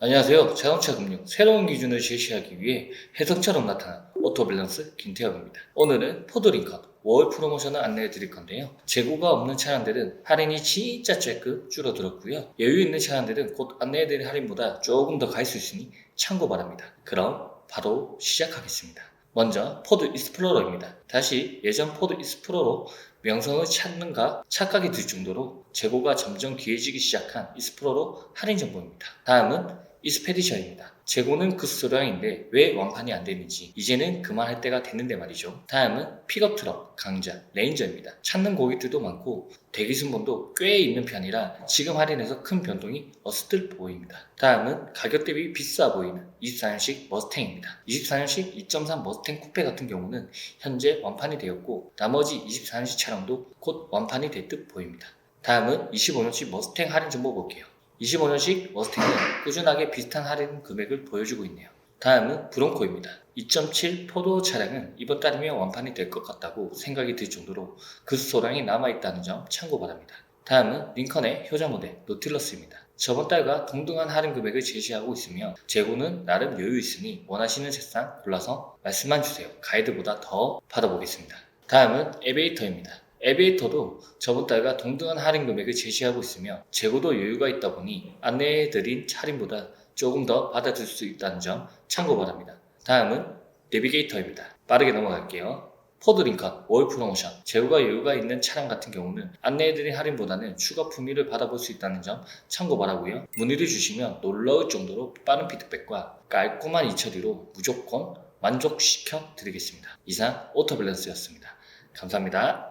안녕하세요. 자동차 금융 새로운 기준을 제시하기 위해 해석처럼 나타난 오토밸런스 김태엽입니다. 오늘은 포드링컨 월 프로모션을 안내해 드릴 건데요. 재고가 없는 차량들은 할인이 진짜 쬐끔 줄어들었고요. 여유 있는 차량들은 곧 안내해 드릴 할인보다 조금 더 갈 수 있으니 참고 바랍니다. 그럼 바로 시작하겠습니다. 먼저 포드 익스플로러입니다. 다시 예전 포드 익스플로러 명성을 찾는가 착각이 들 정도로 재고가 점점 귀해지기 시작한 익스플로러 할인 정보입니다. 다음은 이스페디션입니다. 재고는 그 수량인데 왜 완판이 안 되는지 이제는 그만할 때가 됐는데 말이죠. 다음은 픽업 트럭, 강자, 레인저입니다. 찾는 고객들도 많고 대기 순번도 꽤 있는 편이라 지금 할인해서 큰 변동이 없을 보입니다. 다음은 가격 대비 비싸 보이는 24년식 머스탱입니다. 24년식 2.3 머스탱 쿠페 같은 경우는 현재 완판이 되었고 나머지 24년식 차량도 곧 완판이 될 듯 보입니다. 다음은 25년식 머스탱 할인 정보 볼게요. 25년식 머스탱은 꾸준하게 비슷한 할인 금액을 보여주고 있네요. 다음은 브론코입니다. 2.7 포도 차량은 이번 달이면 완판이 될 것 같다고 생각이 들 정도로 그 소량이 남아있다는 점 참고 바랍니다. 다음은 링컨의 효자 모델 노틸러스입니다. 저번 달과 동등한 할인 금액을 제시하고 있으며 재고는 나름 여유 있으니 원하시는 색상 골라서 말씀만 주세요. 가이드보다 더 받아보겠습니다. 다음은 에베이터입니다. 에베이터도 저번 달과 동등한 할인 금액을 제시하고 있으며 재고도 여유가 있다 보니 안내해드린 할인보다 조금 더 받아줄 수 있다는 점 참고 바랍니다. 다음은 내비게이터입니다. 빠르게 넘어갈게요. 포드 링컨 월 프로모션 재고가 여유가 있는 차량 같은 경우는 안내해드린 할인보다는 추가 품위를 받아볼 수 있다는 점 참고 바라고요. 문의를 주시면 놀라울 정도로 빠른 피드백과 깔끔한 이처리로 무조건 만족시켜 드리겠습니다. 이상 오토밸런스였습니다. 감사합니다.